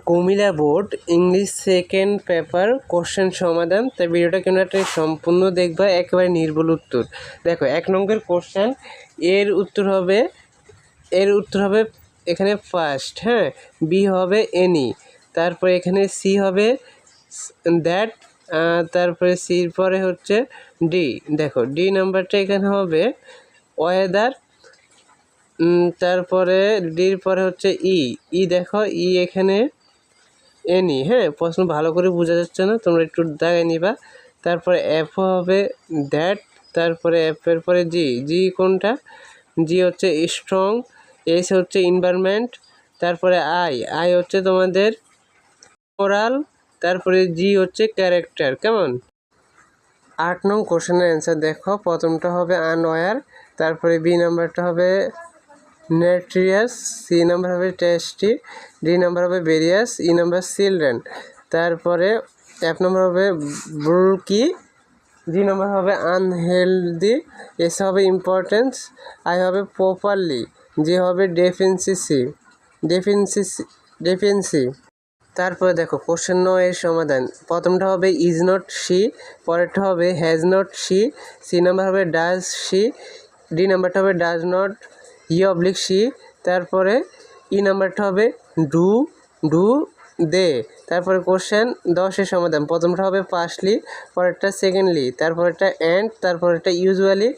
Comilla board English second paper question সমাধান। তাই ভিডিওটা কেন একটা সম্পূর্ণ দেখবা, একেবারে নির্ভুল উত্তর। দেখো, এক নম্বর কোশ্চেন এর উত্তর হবে, এর উত্তর হবে এখানে ফার্স্ট হ্যাঁ? বি হবে এনি তারপরে এখানে সি হবে দ্যাট তারপরে সির পরে হচ্ছে ডি দেখো ডি নাম্বারটা এখানে হবে ওয়েদার তারপরে ডির পরে হচ্ছে ই ই দেখো ই এখানে এনি হ্যাঁ প্রশ্ন ভালো করে বোঝা যাচ্ছে না, তোমরা একটু দাগায় নিবা। তারপরে এফ হবে দ্যাট তারপরে এফের পরে জি জি কোনটা? জি হচ্ছে স্ট্রং এস হচ্ছে ইনভারমেন্ট তারপরে আই আই হচ্ছে তোমাদের মোরাল তারপরে জি হচ্ছে ক্যারেক্টার কেমন? আট নং কোশ্চেনের অ্যান্সার দেখো, প্রথমটা হবে আনওয়ার তারপরে বি নাম্বারটা হবে নেট্রিয়াস সি নাম্বার হবে টেস্টি ডি নাম্বার হবে বেরিয়াস ই নাম্বার চিলড্রেন তারপরে এক নম্বর হবে ব্রুকি জি নম্বর হবে আনহেলদি এস হবে ইম্পর্টেন্স আই হবে প্রপারলি জি হবে ডেফিনসিসি ডেফিনসিসি ডেফিনসি তারপরে দেখো কোশ্চেন এর সমাধান। প্রথমটা হবে ইজ নট সি পরেরটা হবে has not C C number হবে ডাজ সি ডি নাম্বারটা হবে does not E oblique C তারপরে ই নাম্বারটা হবে ডু ডু, দে। তারপরে কোশ্চেন দশের সমাধান। প্রথমটা হবে পাসলি, পরেরটা সেকেন্ডলি তারপরেরটা অ্যান্ড তারপরেরটা ইউজুয়ালি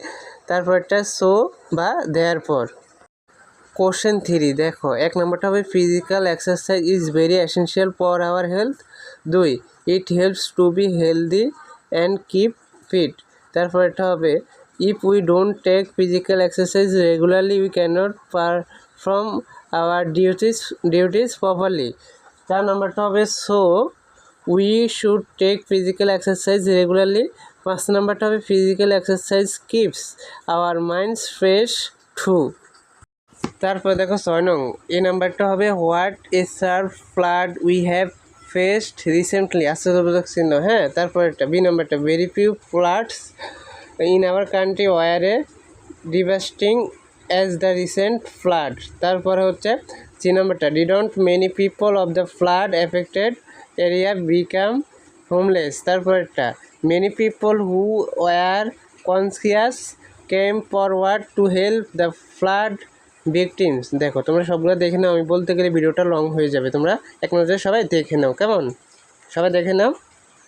তারপরেরটা সো বা দেয়ার পর কোশ্চেন থ্রি দেখো, এক নম্বরটা হবে physical exercise is very essential for our health দুই it helps to be healthy and keep fit তারপর এটা হবে if we don't take physical exercise regularly we can't perform our duties duties properly চার নম্বরটা হবে so we should take physical exercise regularly পাঁচ নম্বরটা হবে physical exercise keeps our minds fresh too তারপর দেখো ছয় নং, এই নাম্বারটা হবে what a severe flood we have faced recently আশ্চর্যবোধক চিহ্ন হ্যাঁ? তারপর একটা বি নাম্বারটা very few floods in our country were devastating as the recent flood তারপরে হচ্ছে সি নাম্বারটা didn't many people of the flood affected area become homeless তারপর একটা many people who were conscious came forward to help the flood victims দেখো, তোমরা সবগুলো দেখে নাও, আমি বলতে গেলে ভিডিওটা লং হয়ে যাবে। তোমরা এক নজরে সবাই দেখে নাও, কেমন? সবাই দেখে নাও।